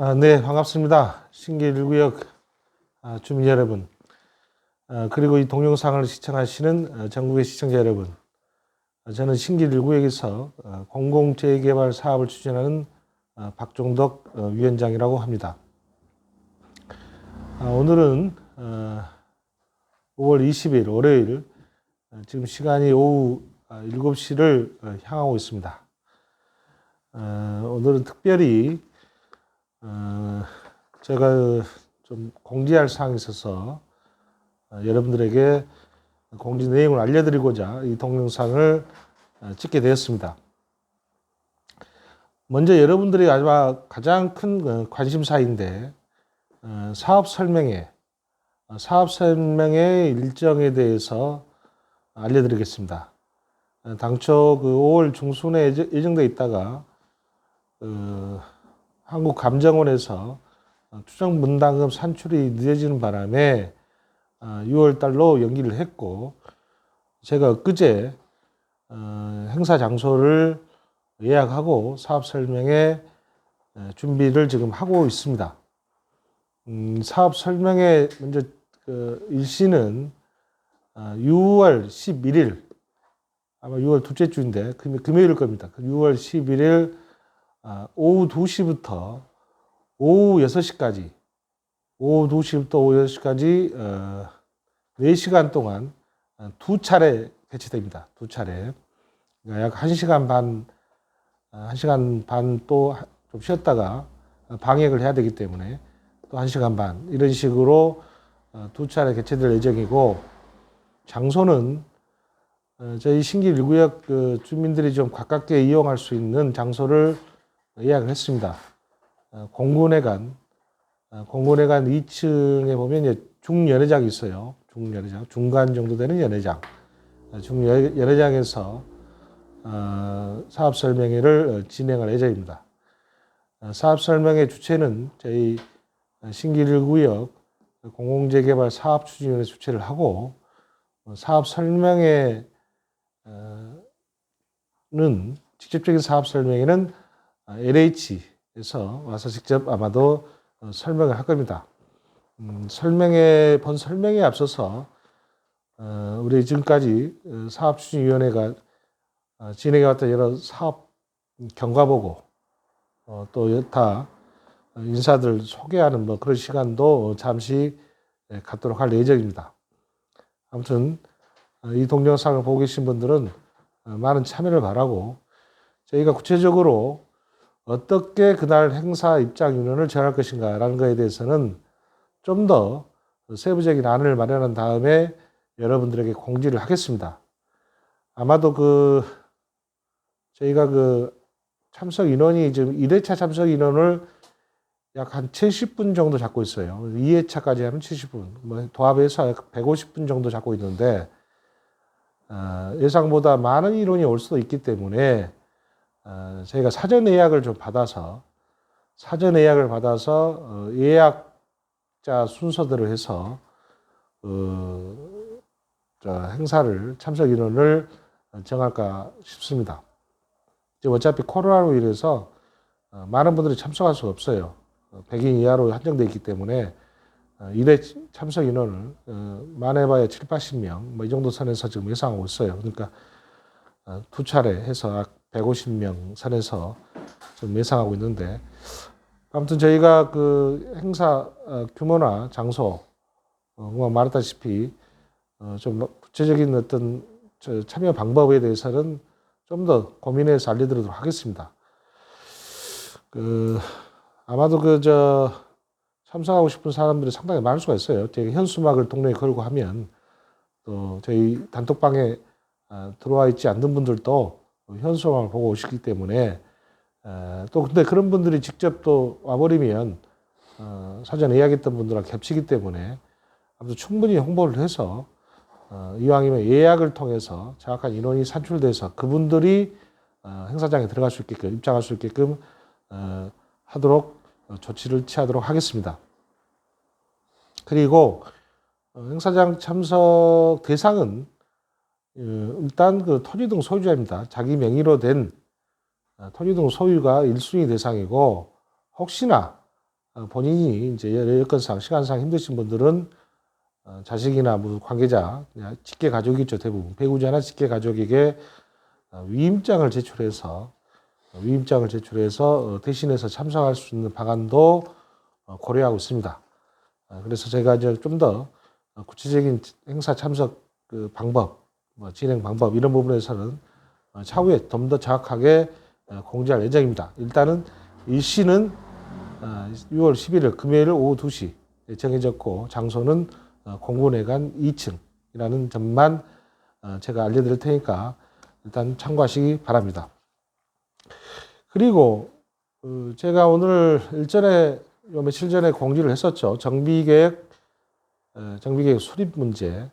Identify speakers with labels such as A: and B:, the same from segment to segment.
A: 아, 네, 반갑습니다. 신길 1구역 아, 주민 여러분, 아, 그리고 이 동영상을 시청하시는 어, 전국의 시청자 여러분, 아, 저는 신길 1구역에서 어, 공공재개발 사업을 추진하는 어, 박종덕 어, 위원장이라고 합니다. 아, 오늘은 어, 5월 20일 월요일 어, 지금 시간이 오후 아, 7시를 어, 향하고 있습니다. 어, 오늘은 특별히 어, 제가 좀 공지할 사항이 있어서 어, 여러분들에게 공지 내용을 알려드리고자 이 동영상을 어, 찍게 되었습니다. 먼저 여러분들이 아마 가장 큰 어, 관심사인데 어, 사업 설명회, 어, 사업 설명회 일정에 대해서 알려드리겠습니다. 어, 당초 그 5월 중순에 예정- 예정돼 있다가 어, 한국감정원에서 어, 추정 분담금 산출이 늦어지는 바람에 6월 달로 연기를 했고 제가 엊그제 어, 행사 장소를 예약하고 사업 설명회 어, 준비를 지금 하고 있습니다. 음, 사업 설명회 먼저 그 일시는 어, 6월 11일 아마 6월 둘째 주인데 금- 금요일일 겁니다. 그 6월 11일 아, 오후 2시부터 오후 6시까지, 오후 2시부터 오후 6시까지 어, 4시간 동안 어, 두 차례 개최됩니다. 두 차례. 그러니까 약 1시간 반, 어, 1시간 반 또 좀 쉬었다가 어, 방역을 해야 되기 때문에 또 1시간 반 이런 식으로 어, 두 차례 개최될 예정이고 장소는 어, 저희 신길 1구역 그 주민들이 좀 가깝게 이용할 수 있는 장소를 예약을 했습니다. 어, 공군회관, 어, 공군회관 2층에 보면 중연회장이 있어요. 중연회장, 중간 정도 되는 연회장. 어, 중연회장에서 어, 사업 설명회를 어, 진행할 예정입니다. 어, 사업 설명회 주체는 저희 신길 1구역 공공재개발 사업 추진위원회 주체를 하고 어, 사업 설명회는 직접적인 사업 설명회는 LH에서 와서 직접 아마도 어, 설명을 할 겁니다. 음, 설명회 본 설명에 앞서서 어, 우리 지금까지 어, 사업추진위원회가 어, 진행해왔던 여러 사업 경과보고 어, 또 여타 인사들 소개하는 뭐 그런 시간도 잠시 예, 갖도록 할 예정입니다. 아무튼 어, 이 동영상을 보고 계신 분들은 어, 많은 참여를 바라고 저희가 구체적으로 어떻게 그날 행사 입장 인원을 정할 것인가라는 것에 대해서는 좀 더 세부적인 안을 마련한 다음에 여러분들에게 공지를 하겠습니다. 아마도 그 저희가 그 참석 인원이 지금 1회차 참석 인원을 약 한 70분 정도 잡고 있어요. 2회차까지 하면 70분, 뭐 도합해서 약 150분 정도 잡고 있는데 어, 예상보다 많은 인원이 올 수도 있기 때문에 어, 저희가 사전 예약을 좀 받아서 사전 예약을 받아서 어, 예약자 순서대로 해서 어, 저 행사를 참석 인원을 정할까 싶습니다. 지금 어차피 코로나로 인해서 어, 많은 분들이 참석할 수가 없어요. 어, 100인 이하로 한정되어 있기 때문에 어, 1회 참석 인원을 어, 많아봐야 7, 80명 뭐 이 정도 선에서 지금 예상하고 있어요. 그러니까 어, 두 차례 해서 약 150명 선에서 좀 예상하고 있는데 아무튼 저희가 그 행사 어, 규모나 장소 어, 뭐 말했다시피 어, 좀 구체적인 어떤 저 참여 방법에 대해서는 좀 더 고민해서 알려드리도록 하겠습니다. 그 아마도 그 저 참석하고 싶은 사람들이 상당히 많을 수가 있어요. 제가 현수막을 동네에 걸고 하면 또 저희 단톡방에 아, 들어와 있지 않는 분들도 현수막을 보고 오시기 때문에 에, 또 근데 그런 분들이 직접 또 와버리면 어, 사전에 예약했던 분들랑 겹치기 때문에 아무튼 충분히 홍보를 해서 어, 이왕이면 예약을 통해서 정확한 인원이 산출돼서 그분들이 어, 행사장에 들어갈 수 있게끔 입장할 수 있게끔 어, 하도록 어, 조치를 취하도록 하겠습니다. 그리고 어, 행사장 참석 대상은 어, 일단 그 토지등 소유자입니다. 자기 명의로 된 어, 토지등 소유가 1순위 대상이고 혹시나 어, 본인이 이제 여건상 시간상 힘드신 분들은 어, 자식이나 뭐 관계자, 직계 가족이죠 대부분 배우자나 직계 가족에게 어, 위임장을 제출해서 어, 위임장을 제출해서 어, 대신해서 참석할 수 있는 방안도 어, 고려하고 있습니다. 어, 그래서 제가 이제 좀 더 구체적인 행사 참석 그 방법, 뭐 진행 방법 이런 부분에서는 어, 차후에 좀 더 정확하게 어, 공지할 예정입니다. 일단은 일시는 어, 6월 11일 금요일 오후 2시 정해졌고 장소는 어, 공군회관 2층이라는 점만 어, 제가 알려드릴 테니까 일단 참고하시기 바랍니다. 그리고 어, 제가 오늘 일전에 요 며칠 전에 공지를 했었죠. 정비계획 어, 정비계획 수립 문제.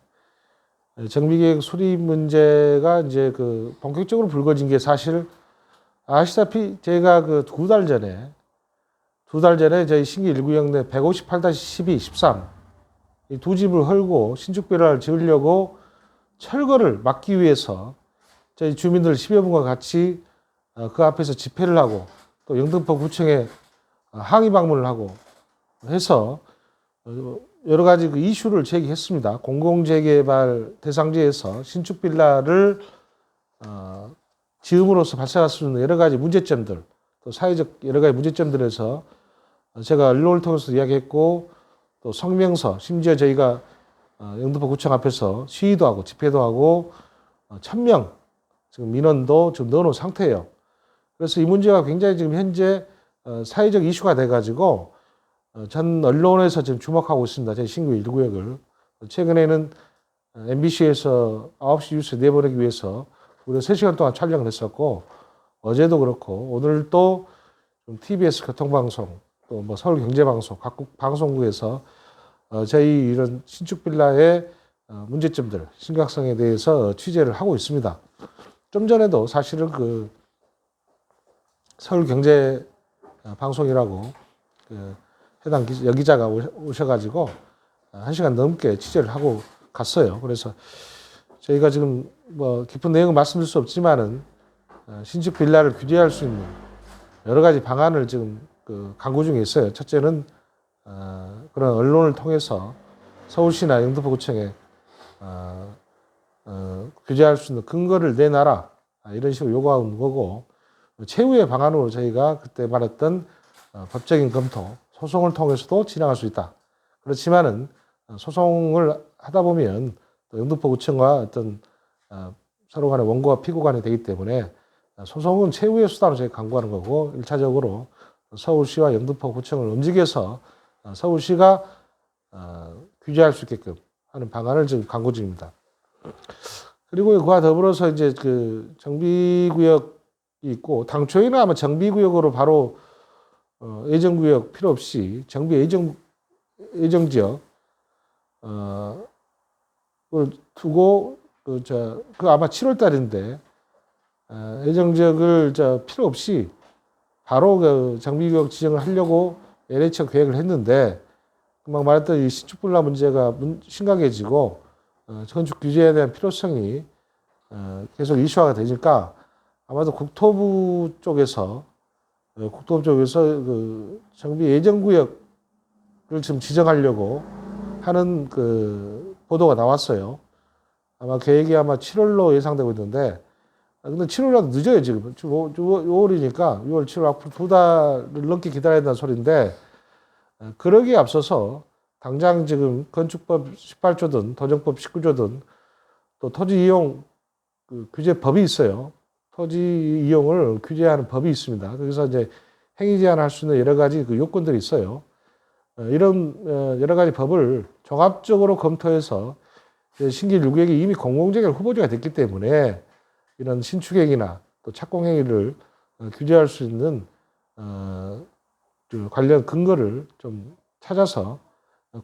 A: 어, 정비계획 수립 문제가 이제 그 본격적으로 불거진 게 사실 아시다시피 제가 그 두 달 전에 두 달 전에 저희 신기 1구역 내 158-12, 13 이 두 집을 헐고 신축 비라를 지으려고 철거를 막기 위해서 저희 주민들 10여 분과 같이 어, 그 앞에서 집회를 하고 또 영등포 구청에 어, 항의 방문을 하고 해서 어, 여러 가지 그 이슈를 제기했습니다. 공공재개발 대상지에서 신축 빌라를 어, 지음으로써 발생할 수 있는 여러 가지 문제점들, 또 사회적 여러 가지 문제점들에서 제가 언론을 통해서 이야기했고 또 성명서, 심지어 저희가 어, 영등포 구청 앞에서 시위도 하고 집회도 하고 어, 천명 지금 민원도 지금 넣어놓은 상태예요. 그래서 이 문제가 굉장히 지금 현재 어, 사회적 이슈가 돼가지고 어, 전 언론에서 지금 주목하고 있습니다. 제 신규 1구역을. 최근에는 MBC에서 9시 뉴스 내보내기 위해서 우리가 3시간 동안 촬영을 했었고 어제도 그렇고 오늘 또 TBS 교통방송 또 뭐 서울경제방송 각국 방송국에서 어, 저희 이런 신축 빌라의 어, 문제점들 심각성에 대해서 취재를 하고 있습니다. 좀 전에도 사실은 그 서울경제 어, 방송이라고 그 해당 기- 여기자가 오셔- 오셔가지고 어, 한 시간 넘게 취재를 하고 갔어요. 그래서 저희가 지금 뭐 깊은 내용은 말씀드릴 수 없지만은 어, 신축 빌라를 규제할 수 있는 여러 가지 방안을 지금 그 강구 중에 있어요. 첫째는 어, 그런 언론을 통해서 서울시나 영등포구청에 어, 어, 규제할 수 있는 근거를 내놔라 아, 이런 식으로 요구하는 거고 최후의 방안으로 저희가 그때 말했던 어, 법적인 검토, 소송을 통해서도 진행할 수 있다. 그렇지만은 어, 소송을 하다 보면 또 영등포구청과 어떤 어, 서로 간의 원고와 피고 간이 되기 때문에 어, 소송은 최후의 수단으로 저희가 강구하는 거고 일차적으로 서울시와 영등포구청을 움직여서 어, 서울시가 어, 규제할 수 있게끔 하는 방안을 지금 강구 중입니다. 그리고 그와 더불어서 이제 그 정비구역이 있고 당초에는 아마 정비구역으로 바로 어, 예정구역 필요 없이 정비 예정 예정지역 어, 을 두고 그, 저, 그 아마 7월 달인데 어, 예정지역을 저 필요 없이 바로 그 정비구역 지정을 하려고 LH가 계획을 했는데 금방 말했던 이 신축불라 문제가 문- 심각해지고 어, 건축 규제에 대한 필요성이 어, 계속 이슈화가 되니까 아마도 국토부 쪽에서 어, 국토부 쪽에서 그 정비 예정 구역을 지금 지정하려고 하는 그 보도가 나왔어요. 아마 계획이 아마 7월로 예상되고 있는데 아, 근데 7월이라도 늦어요 지금. 지금 5월이니까 6월, 7월 앞으로 두 달을 넘게 기다려야 된다는 소리인데 어, 그러기에 앞서서 당장 지금 건축법 18조든 도정법 19조든 또 토지 이용 그 규제법이 있어요. 토지 이용을 규제하는 법이 있습니다. 그래서 이제 행위 제한할 수 있는 여러 가지 그 요건들이 있어요. 어, 이런 어, 여러 가지 법을 종합적으로 검토해서 이제 신기 6구역이 이미 공공재개발 후보지가 됐기 때문에 이런 신축행위나 또 착공행위를 어, 규제할 수 있는 어, 그 관련 근거를 좀 찾아서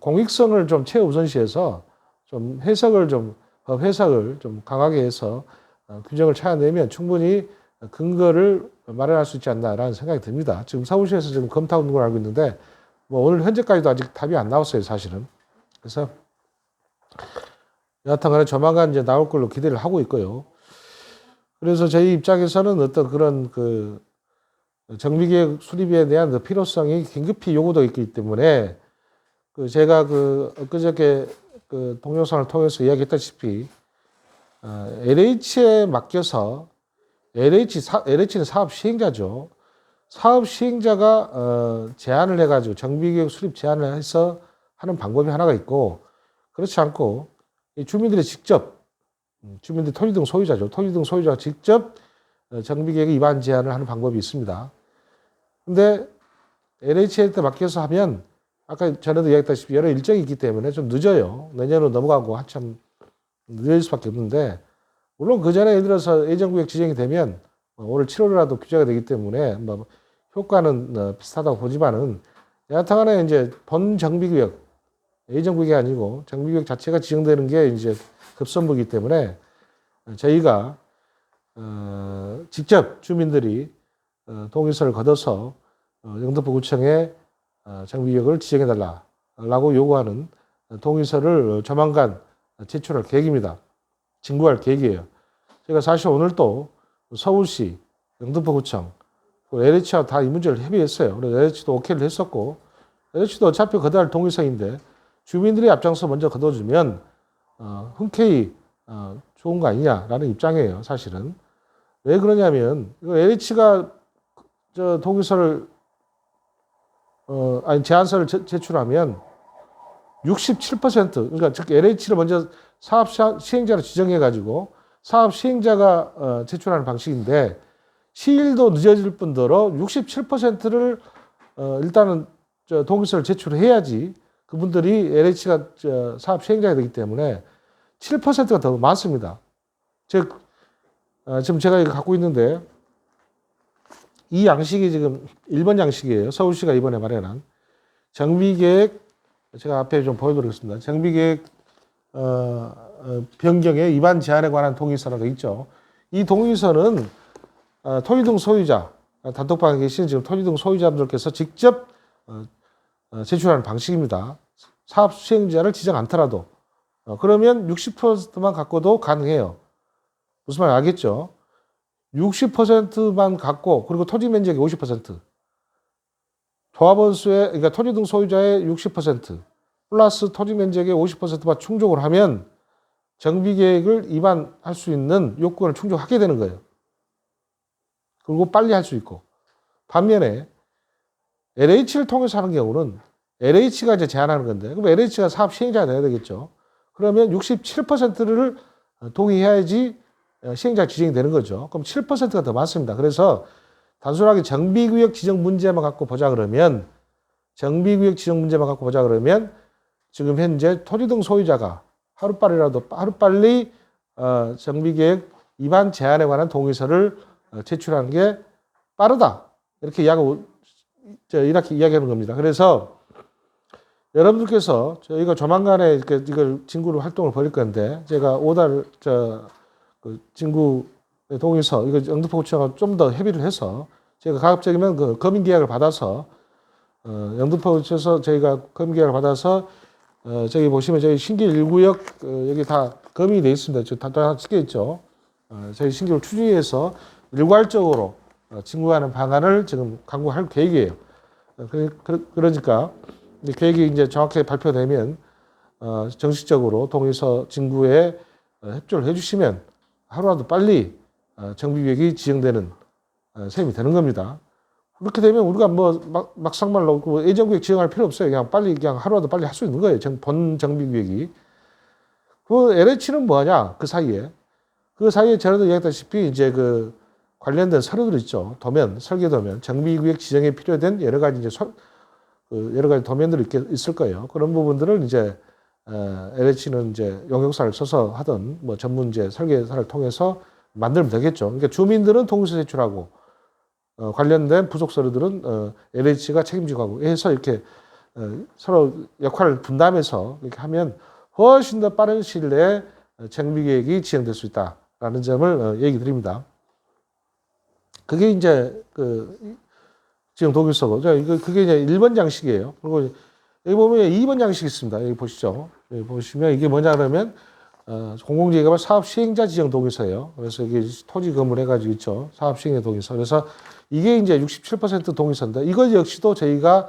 A: 공익성을 좀 최우선시해서 좀 해석을 좀법 해석을 좀 강하게 해서 어, 규정을 찾아내면 충분히 근거를 마련할 수 있지 않나라는 생각이 듭니다. 지금 서울시에서 지금 검토하고 있는 걸 알고 있는데 뭐 오늘 현재까지도 아직 답이 안 나왔어요, 사실은. 그래서 여하튼간에 조만간 이제 나올 걸로 기대를 하고 있고요. 그래서 저희 입장에서는 어떤 그런 그 정비계획 수립에 대한 그 필요성이 긴급히 요구되어 있기 때문에 그 제가 그 엊그저께 그 동영상을 통해서 이야기했다시피 어, LH에 맡겨서 LH 사, LH는 사업 시행자죠. 사업 시행자가 어, 제안을 해가지고 정비계획 수립 제안을 해서 하는 방법이 하나가 있고 그렇지 않고 이 주민들이 직접 음, 주민들 토지 등 소유자죠. 토지 등 소유자가 직접 어, 정비계획 위반 제안을 하는 방법이 있습니다. 근데 LH한테 맡겨서 하면 아까 전에도 이야기했다시피 여러 일정이 있기 때문에 좀 늦어요. 내년으로 넘어가고 한참 늦을 수밖에 없는데 물론 그 전에 예를 들어서 예정구역 지정이 되면 어, 올해 7월이라도 규제가 되기 때문에 뭐 효과는 어, 비슷하다고 보지만은 여하튼간에 이제 본 정비구역 예정구역이 아니고 정비구역 자체가 지정되는 게 이제 급선무기 때문에 저희가 어, 직접 주민들이 어, 동의서를 걷어서 어, 영등포 구청에 어, 정비구역을 지정해달라라고 요구하는 동의서를 조만간 제출할 계획입니다. 진구할 계획이에요. 제가 사실 오늘 또 서울시, 영등포구청, LH와 다 이 문제를 협의했어요. 그래서 LH도 오케이를 했었고, LH도 어차피 거대할 동의서인데 주민들이 앞장서 먼저 걷어주면 어, 흔쾌히 어, 좋은 거 아니냐라는 입장이에요. 사실은 왜 그러냐면 LH가 저 동의서를 어, 아니 제안서를 제, 제출하면 67% 그러니까 즉 LH를 먼저 사업 시행자로 지정해 가지고 사업 시행자가 어, 제출하는 방식인데 시일도 늦어질 뿐더러 67%를 어, 일단은 저 동의서를 제출해야지 그분들이 LH가 저 사업 시행자가 되기 때문에 7%가 더 많습니다. 즉 어, 지금 제가 이거 갖고 있는데 이 양식이 지금 1번 양식이에요. 서울시가 이번에 마련한 정비계획 제가 앞에 좀 보여드리겠습니다. 정비계획 어, 어, 변경의 위반 제한에 관한 동의서라고 있죠. 이 동의서는 어, 토지등 소유자 단톡방에 계신 지금 토지등 소유자분들께서 직접 어, 어, 제출하는 방식입니다. 사업 수행자를 지정 않더라도 어, 그러면 60%만 갖고도 가능해요. 무슨 말 알겠죠? 60%만 갖고 그리고 토지 면적이 50% 조합원 수의 그러니까 토지 등 소유자의 60% 플러스 토지 면적의 50%만 충족을 하면 정비 계획을 위반할 수 있는 요건을 충족하게 되는 거예요. 그리고 빨리 할 수 있고 반면에 LH를 통해서 하는 경우는 LH가 이제 제한하는 건데 그럼 LH가 사업 시행자가 돼야 되겠죠. 그러면 67%를 동의해야지 시행자 지정이 되는 거죠. 그럼 7%가 더 많습니다. 그래서 단순하게 정비구역 지정 문제만 갖고 보자 그러면 정비구역 지정 문제만 갖고 보자 그러면 지금 현재 토지 등 소유자가 하루빨리라도 하루빨리 어, 정비계획 위반 제한에 관한 동의서를 어, 제출하는 게 빠르다 이렇게 이야기 이렇게 이야기하는 겁니다. 그래서 여러분들께서 저희가 조만간에 이렇게 이걸 진구로 활동을 벌일 건데 제가 오달 저 그 진구 동의서 이거 영등포구청하고 좀 더 협의를 해서 제가 가급적이면 그 검인 계약을 받아서 어, 영등포구청에서 저희가 검인 계약을 받아서 어, 저기 보시면 저희 신길 1구역 어, 여기 다 검이 돼 있습니다. 저다 쓰여 있죠. 어, 저희 신길을 추진해서 일괄적으로 어, 진구하는 방안을 지금 강구할 계획이에요. 어, 그, 그, 그러니까 계획이 이제 정확하게 발표되면 어, 정식적으로 동의서 진구에 어, 협조를 해주시면 하루라도 빨리 어, 정비계획이 지정되는 어, 셈이 되는 겁니다. 그렇게 되면 우리가 뭐 막, 막상 말로 그 예정구역 지정할 필요 없어요. 그냥 빨리 그냥 하루라도 빨리 할 수 있는 거예요. 정, 본 정비계획이. 그 LH는 뭐하냐 그 사이에 그 사이에 전에도 이야기했다시피 이제 그 관련된 서류들 있죠. 도면, 설계 도면, 정비구역 지정에 필요된 여러 가지 이제 서, 그 여러 가지 도면들이 있을 거예요. 그런 부분들을 이제 어, LH는 이제 용역사를 써서 하던 뭐 전문 이제 설계사를 통해서 만들면 되겠죠. 그러니까 주민들은 동의서 제출하고 어, 관련된 부속 서류들은 어, LH가 책임지고 하고 해서 이렇게 어, 서로 역할을 분담해서 이렇게 하면 훨씬 더 빠른 시일 내에 정비 계획이 지정될 수 있다라는 점을 어, 얘기 드립니다. 그게 이제 그 지금 동일서고 이거 그게 이제 1번 장식이에요. 그리고 여기 보면 2번 장식이 있습니다. 여기 보시죠. 여기 보시면 이게 뭐냐 그러면 어, 공공재개발 사업 시행자 지정 동의서예요. 그래서 이게 토지 건물 해가지고 있죠. 사업 시행자 동의서. 그래서 이게 이제 67% 동의서인데 이것 역시도 저희가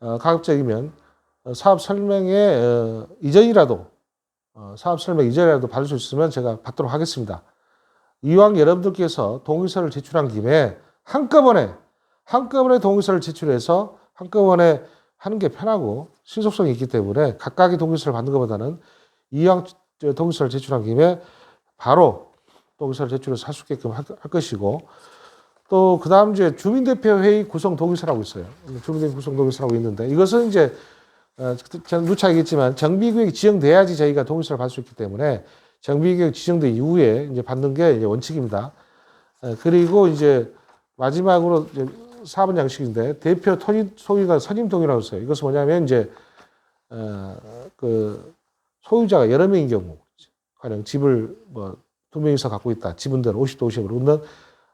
A: 어, 가급적이면 어, 사업 설명회 어, 이전이라도 어, 사업 설명 이전이라도 받을 수 있으면 제가 받도록 하겠습니다. 이왕 여러분들께서 동의서를 제출한 김에 한꺼번에 한꺼번에 동의서를 제출해서 한꺼번에 하는 게 편하고 신속성이 있기 때문에 각각의 동의서를 받는 것보다는 이왕 저 동의서를 제출한 김에 바로 동의서를 제출해서 할 수 있게끔 할, 할 것이고 또 그 다음 이제 주민대표회의 구성 동의서라고 있어요. 주민대표 구성 동의서라고 있는데 이것은 이제 어, 전 누차 얘기했지만 정비구역이 지정돼야지 저희가 동의서를 받을 수 있기 때문에 정비구역 지정된 이후에 이제 받는 게 이제 원칙입니다. 어, 그리고 이제 마지막으로 이제 4번 양식인데 대표 토지 소유가 선임 동의라고 써요. 이것은 뭐냐면 이제 어, 그 소유자가 여러 명인 경우 가령 집을 뭐 두 명이서 갖고 있다. 지분들 50도 50으로 그러면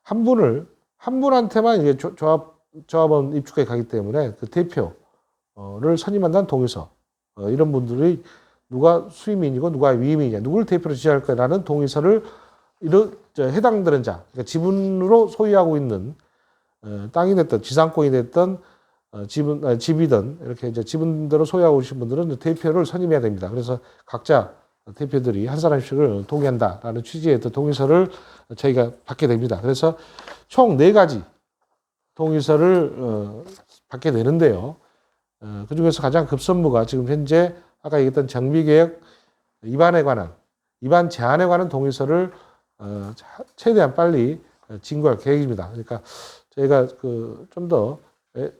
A: 한 분을 한 분한테만 이제 조- 조합 조합원 입주에 가기 때문에 그 대표를 선임한다는 동의서 어, 이런 분들이 누가 수임인이고 누가 위임이냐 누구를 대표로 지정할 거라는 동의서를 해당되는 자 그러니까 지분으로 소유하고 있는 어, 땅이 됐든 지상권이 됐든 어, 지분 아, 집이든 이렇게 이제 지분대로 소유하고 계신 분들은 대표를 선임해야 됩니다. 그래서 각자 대표들이 한 사람씩을 동의한다라는 취지의 또 동의서를 저희가 받게 됩니다. 그래서 총 네 가지 동의서를 어, 받게 되는데요. 어, 그 중에서 가장 급선무가 지금 현재 아까 얘기했던 정비계획 입안에 관한 입안 제한에 관한 동의서를 어, 차- 최대한 빨리 어, 진구할 계획입니다. 그러니까 저희가 그 그좀더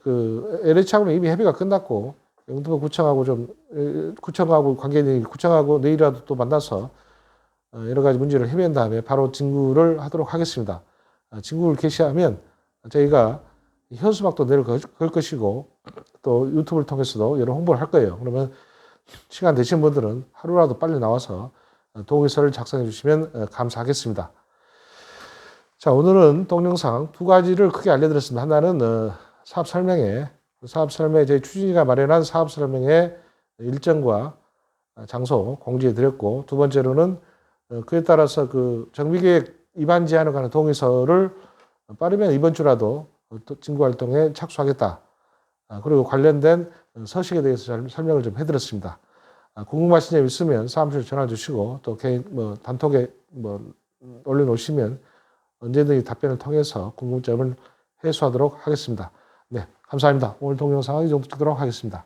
A: 그 LH하고는 이미 협의가 끝났고 영등포 구청하고 좀 에, 구청하고 관계인이 구청하고 내일이라도 또 만나서 어, 여러 가지 문제를 해결한 다음에 바로 진구를 하도록 하겠습니다. 어, 진구를 개시하면 저희가 현수막도 내일 걸, 걸 것이고 또 유튜브를 통해서도 여러 홍보를 할 거예요. 그러면 시간 되신 분들은 하루라도 빨리 나와서 어, 동의서를 작성해 주시면 어, 감사하겠습니다. 자, 오늘은 동영상 두 가지를 크게 알려드렸습니다. 하나는 어, 사업 설명회, 사업 설명회 저희 추진이가 마련한 사업 설명회 일정과 어, 장소 공지해 드렸고 두 번째로는 어, 그에 따라서 그 정비계획 입안 제한을 관한 동의서를 빠르면 이번 주라도 진구 활동에 착수하겠다. 아, 그리고 관련된 서식에 대해서 잘 설명을 좀 해드렸습니다. 아, 궁금하신 점 있으면 사무실 전화 주시고 또 개인 뭐 단톡에 뭐 올려놓으시면 언제든지 답변을 통해서 궁금점을 해소하도록 하겠습니다. 네, 감사합니다. 오늘 동영상은 이 정도 찍도록 하겠습니다.